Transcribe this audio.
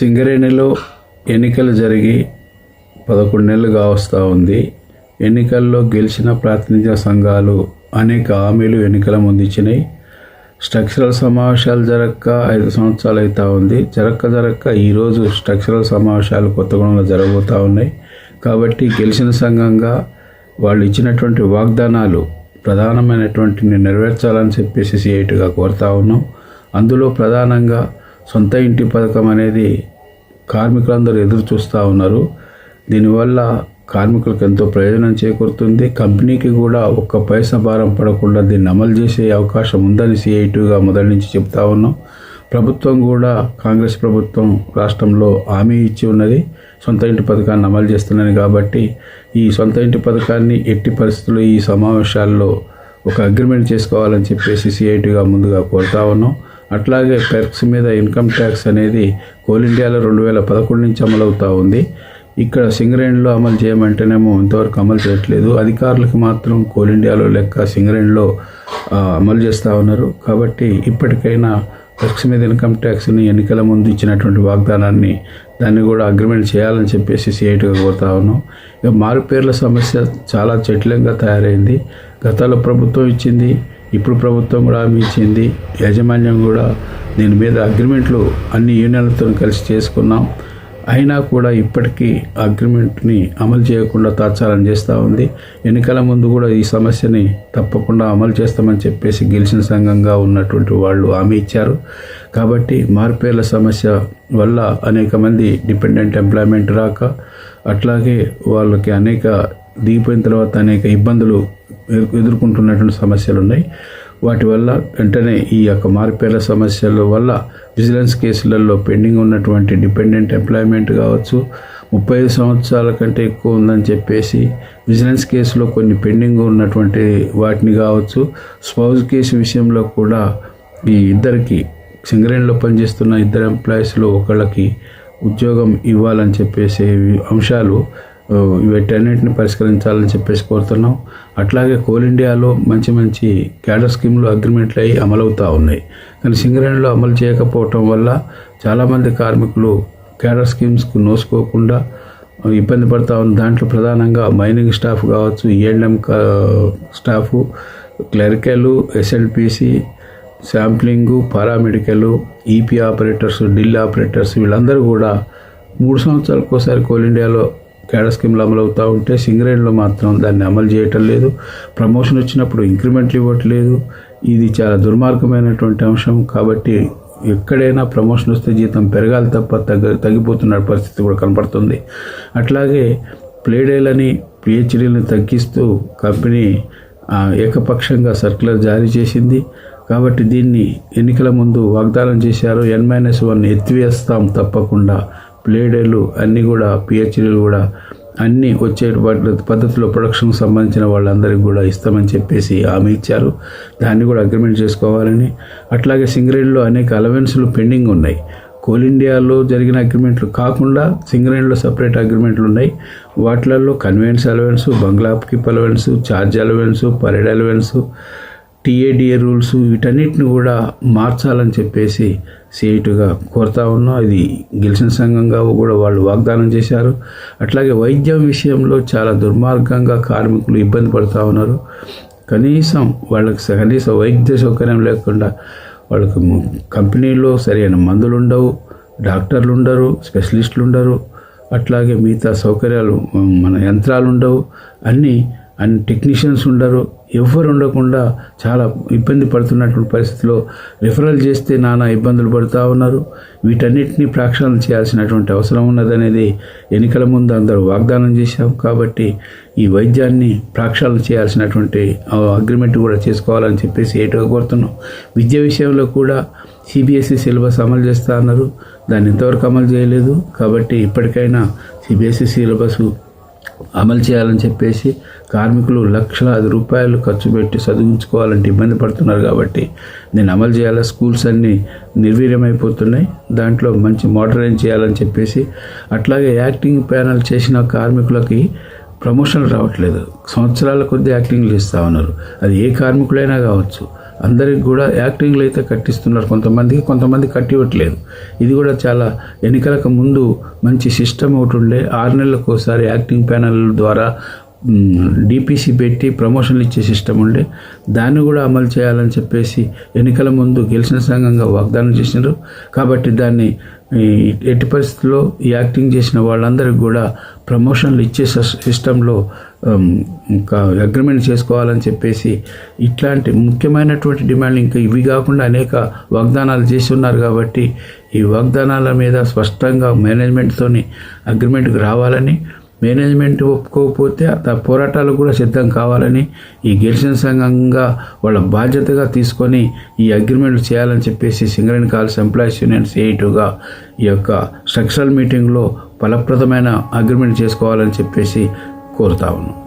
సింగరేణిలో ఎన్నికలు జరిగి పదకొండు నెలలు కావస్తూ ఉంది. ఎన్నికల్లో గెలిచిన ప్రాతినిధ్య సంఘాలు అనేక హామీలు ఎన్నికల ముందు ఇచ్చినాయి. స్ట్రక్చరల్ సమావేశాలు జరగక ఐదు సంవత్సరాలు అవుతూ ఉంది. జరక్క జరక్క ఈరోజు స్ట్రక్చరల్ సమావేశాలు కొత్తగూడెంలో జరగబోతూ ఉన్నాయి. కాబట్టి గెలిచిన సంఘంగా వాళ్ళు ఇచ్చినటువంటి వాగ్దానాలు ప్రధానమైనటువంటి నెరవేర్చాలని చెప్పేసి సిఐటిగా కోరుతా ఉన్నాం. అందులో ప్రధానంగా సొంత ఇంటి పథకం అనేది కార్మికులందరూ ఎదురు చూస్తూ ఉన్నారు. దీనివల్ల కార్మికులకు ఎంతో ప్రయోజనం చేకూరుతుంది. కంపెనీకి కూడా ఒక్క పైసా భారం పడకుండా దీన్ని అమలు చేసే అవకాశం ఉందని సిఐటిగా మొదటి నుంచి చెప్తా ఉన్నాం. ప్రభుత్వం కూడా కాంగ్రెస్ ప్రభుత్వం రాష్ట్రంలో హామీ ఇచ్చి ఉన్నది. సొంత ఇంటి పథకాన్ని అమలు చేస్తున్నది కాబట్టి ఈ సొంత ఇంటి పథకాన్ని ఎట్టి పరిస్థితుల్లో ఈ సమావేశాల్లో ఒక అగ్రిమెంట్ చేసుకోవాలని చెప్పేసి సిఐటిగా ముందుగా కోరుతా ఉన్నాం. అట్లాగే పెర్క్స్ మీద ఇన్కమ్ ట్యాక్స్ అనేది కోల్ ఇండియాలో రెండు వేల పదకొండు నుంచి అమలవుతూ ఉంది. ఇక్కడ సింగరేణిలో అమలు చేయమంటేనేమో ఇంతవరకు అమలు చేయట్లేదు. అధికారులకు మాత్రం కోల్ ఇండియాలో లెక్క సింగరేణిలో అమలు చేస్తూ ఉన్నారు. కాబట్టి ఇప్పటికైనా పెర్క్స్ మీద ఇన్కమ్ ట్యాక్స్ని ఎన్నికల ముందు ఇచ్చినటువంటి వాగ్దానాన్ని దాన్ని కూడా అగ్రిమెంట్ చేయాలని చెప్పేసి సీఐటీగా కోరుతా ఉన్నాం. ఇక మారుపేర్ల సమస్య చాలా జటిలంగా తయారైంది. గతంలో ప్రభుత్వం ఇచ్చింది ఇప్పుడు ప్రభుత్వం కూడా హామీ ఇచ్చింది. యాజమాన్యం కూడా దీని మీద అగ్రిమెంట్లు అన్ని యూనియన్లతో కలిసి చేసుకున్నాం. అయినా కూడా ఇప్పటికీ అగ్రిమెంట్ని అమలు చేయకుండా తాత్సారం చేస్తూ ఉంది. ఎన్నికల ముందు కూడా ఈ సమస్యని తప్పకుండా అమలు చేస్తామని చెప్పేసి గెలిచిన సంఘంగా ఉన్నటువంటి వాళ్ళు హామీ ఇచ్చారు. కాబట్టి మార్పేర్ల సమస్య వల్ల అనేక మంది డిపెండెంట్ ఎంప్లాయ్మెంట్ రాక అట్లాగే వాళ్ళకి అనేక దిగిపోయిన తర్వాత అనేక ఇబ్బందులు ఎదుర్కొంటున్నటువంటి సమస్యలు ఉన్నాయి వాటి వల్ల వెంటనే ఈ యొక్క మార్పేర్ల సమస్యల వల్ల విజిలెన్స్ కేసులలో పెండింగ్ ఉన్నటువంటి డిపెండెంట్ ఎంప్లాయ్మెంట్ కావచ్చు ముప్పై ఐదు సంవత్సరాల కంటే ఎక్కువ ఉందని చెప్పేసి విజిలెన్స్ కేసులో కొన్ని పెండింగ్ ఉన్నటువంటి వాటిని కావచ్చు స్పౌజ్ కేసు విషయంలో కూడా ఈ ఇద్దరికి సింగరేణిలో పనిచేస్తున్న ఇద్దరు ఎంప్లాయీస్లో ఒకళ్ళకి ఉద్యోగం ఇవ్వాలని చెప్పేసి అంశాలు వీటన్నిటిని పరిష్కరించాలని చెప్పేసి కోరుతున్నాం. అట్లాగే కోల్ ఇండియాలో మంచి మంచి క్యాడర్ స్కీమ్లు అగ్రిమెంట్లు అయ్యి అమలవుతూ ఉన్నాయి. కానీ సింగరేణిలో అమలు చేయకపోవటం వల్ల చాలామంది కార్మికులు క్యాడర్ స్కీమ్స్కు నోసుకోకుండా ఇబ్బంది పడతా ఉంది దాంట్లో ప్రధానంగా మైనింగ్ స్టాఫ్ కావచ్చు E and M staff clerical SLPC sampling paramedical EP operators drill operators వీళ్ళందరూ కూడా మూడు సంవత్సరాలకు ఒకసారి కోల్ ఇండియాలో క్యాడర్ స్కీమ్లు అమలు అవుతూ ఉంటే సింగరేణిలో మాత్రం దాన్ని అమలు చేయటం లేదు. ప్రమోషన్ వచ్చినప్పుడు ఇంక్రిమెంట్లు ఇవ్వట్లేదు. ఇది చాలా దుర్మార్గమైనటువంటి అంశం. కాబట్టి ఎక్కడైనా ప్రమోషన్ వస్తే జీతం పెరగాలి తప్ప తగ్గ తగ్గిపోతున్న పరిస్థితి కూడా కనపడుతుంది. అట్లాగే ప్లేడేలని పిహెచ్డీలను తగ్గిస్తూ కంపెనీ ఏకపక్షంగా సర్క్యులర్ జారీ చేసింది. కాబట్టి దీన్ని ఎన్నికల ముందు వాగ్దానం చేశారు. ఎన్ మైనస్ వన్ ఎత్తివేస్తాం తప్పకుండా. ప్లేడర్లు అన్నీ కూడా పిహెచ్డీలు కూడా అన్నీ వచ్చే పద్ధతిలో ప్రొడక్షన్కి సంబంధించిన వాళ్ళందరికీ కూడా ఇస్తామని చెప్పేసి హామీ ఇచ్చారు. దాన్ని కూడా అగ్రిమెంట్ చేసుకోవాలని. అట్లాగే సింగరేణిలో అనేక అలవెన్స్లు పెండింగ్ ఉన్నాయి. కోల్ ఇండియాలో జరిగిన అగ్రిమెంట్లు కాకుండా సింగరేణిలో సపరేట్ అగ్రిమెంట్లు ఉన్నాయి. వాటిలలో conveyance allowance bungalow upkeep allowance charge allowance parade allowance TADA rules వీటన్నిటిని కూడా మార్చాలని చెప్పేసి సిఐటుగా కోరుతా ఉన్నాం. అది గెలిచిన సంఘంగా కూడా వాళ్ళు వాగ్దానం చేశారు. అట్లాగే వైద్యం విషయంలో చాలా దుర్మార్గంగా కార్మికులు ఇబ్బంది పడుతూ ఉన్నారు. కనీసం వాళ్ళకి కనీసం కనీస వైద్య సౌకర్యం లేకుండా వాళ్ళకి కంపెనీలో సరైన మందులు ఉండవు డాక్టర్లు ఉండరు స్పెషలిస్టులు ఉండరు అట్లాగే మిగతా సౌకర్యాలు మన యంత్రాలు ఉండవు అన్నీ అండ్ టెక్నీషియన్స్ ఉండరు. ఎవ్వరు ఉండకుండా చాలా ఇబ్బంది పడుతున్నటువంటి పరిస్థితిలో రిఫరల్ చేస్తే నానా ఇబ్బందులు పడుతూ ఉన్నారు. వీటన్నిటినీ ప్రక్షాళన చేయాల్సినటువంటి అవసరం ఉన్నదనేది ఎన్నికల ముందు అందరూ వాగ్దానం చేశాం కాబట్టి ఈ వైద్యాన్ని ప్రక్షాళన చేయాల్సినటువంటి అగ్రిమెంట్ కూడా చేసుకోవాలని చెప్పేసి ఏటో కోరుతున్నాం. విద్య విషయంలో కూడా సిబిఎస్ఈ సిలబస్ అమలు చేస్తా అన్నారు. దాన్ని ఇంతవరకు అమలు చేయలేదు. కాబట్టి ఇప్పటికైనా సిబిఎస్ఈ సిలబస్ అమలు చేయాలని చెప్పేసి కార్మికులు లక్షలాది రూపాయలు ఖర్చు పెట్టి చదివించుకోవాలంటే ఇబ్బంది పడుతున్నారు కాబట్టి నేను అమలు చేయాలా? స్కూల్స్ అన్నీ నిర్వీర్యమైపోతున్నాయి. దాంట్లో మంచి మోడరైజ్ చేయాలని చెప్పేసి అట్లాగే యాక్టింగ్ ప్యానల్ చేసిన కార్మికులకి ప్రమోషన్ రావట్లేదు. సంవత్సరాల కొద్దీ యాక్టింగ్లు ఇస్తూ ఉన్నారు. అది ఏ కార్మికులైనా కావచ్చు. అందరికి కూడా యాక్టింగ్లు అయితే కట్టిస్తున్నారు కొంతమందికి కొంతమంది కట్టివ్వట్లేదు. ఇది కూడా చాలా ఎన్నికలకు ముందు మంచి సిస్టమ్ ఒకటి ఉండే ఆరు నెలలకు ఒకసారి యాక్టింగ్ ప్యానల్ ద్వారా డిపిసి పెట్టి ప్రమోషన్లు ఇచ్చే సిస్టమ్ ఉండే. దాన్ని కూడా అమలు చేయాలని చెప్పేసి ఎన్నికల ముందు గెలిచిన సంఘంగా వాగ్దానం చేసినారు. కాబట్టి దాన్ని ఈ ఎట్టి పరిస్థితుల్లో ఈ యాక్టింగ్ చేసిన వాళ్ళందరికీ కూడా ప్రమోషన్లు ఇచ్చే సిస్టంలో Um, అగ్రిమెంట్ చేసుకోవాలని చెప్పేసి ఇట్లాంటి ముఖ్యమైనటువంటి డిమాండ్లు ఇంకా ఇవి కాకుండా అనేక వాగ్దానాలు చేసి ఉన్నారు కాబట్టి ఈ వాగ్దానాల మీద స్పష్టంగా మేనేజ్మెంట్తోని అగ్రిమెంట్కి రావాలని మేనేజ్మెంట్ ఒప్పుకోకపోతే ఆ పోరాటాలు కూడా సిద్ధం కావాలని ఈ గెలిచిన సంఘంగా వాళ్ళ బాధ్యతగా తీసుకొని ఈ అగ్రిమెంట్ చేయాలని చెప్పేసి సింగరేణి కాల్స్ ఎంప్లాయీస్ యూనియన్ సిఐటుగా ఈ యొక్క స్ట్రక్చరల్ మీటింగ్లో ఫలప్రదమైన అగ్రిమెంట్ చేసుకోవాలని చెప్పేసి కోరుతా ఉన్నాం